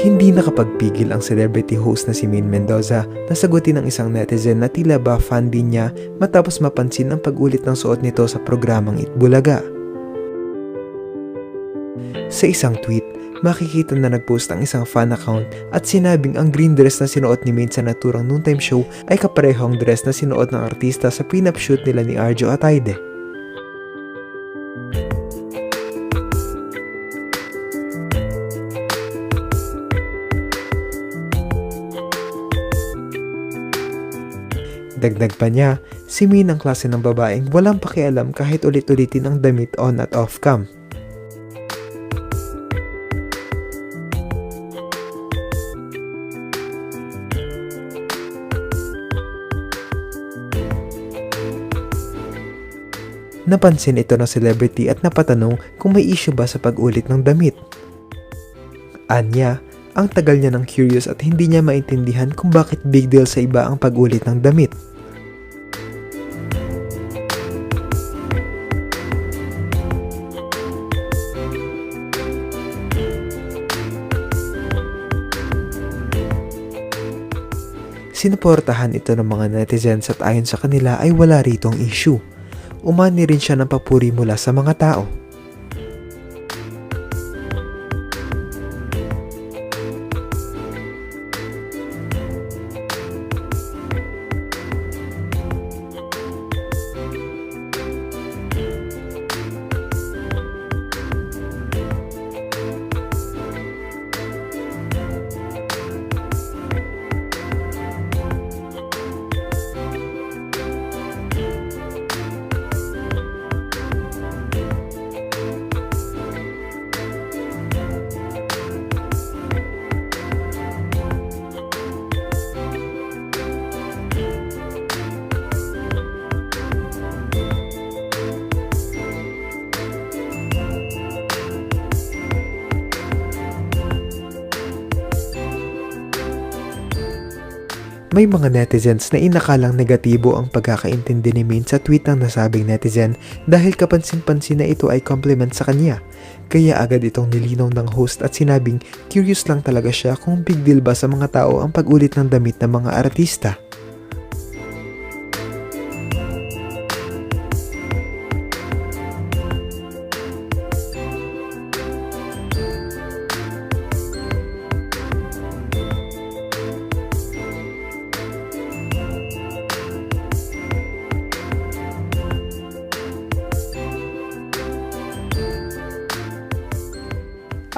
Hindi nakapagpigil ang celebrity host na si Min Mendoza na sagutin ng isang netizen na tila ba fan din niya matapos mapansin ang pag-ulit ng suot nito sa programang Itbulaga. Sa isang tweet, makikita na nagpost ang isang fan account at sinabing ang green dress na sinuot ni Min sa naturang noontime show ay kaparehong dress na sinuot ng artista sa prenup shoot nila ni Arjo Ataide. Dagdag pa niya, si Min ang klase ng babaeng walang pakialam kahit ulit-ulitin ang damit on at off cam. Napansin ito ng celebrity at napatanong kung may issue ba sa pag-ulit ng damit. Anya, ang tagal niya ng curious at hindi niya maintindihan kung bakit big deal sa iba ang pag-ulit ng damit. Sinuportahan ito ng mga netizens at ayon sa kanila ay wala ritong issue. Umani rin siya ng papuri mula sa mga tao. May mga netizens na inakalang negatibo ang pagkakaintindi ni Min sa tweet ng nasabing netizen dahil kapansin-pansin na ito ay compliment sa kanya. Kaya agad itong nilinaw ng host at sinabing curious lang talaga siya kung big deal ba sa mga tao ang pag-ulit ng damit ng mga artista.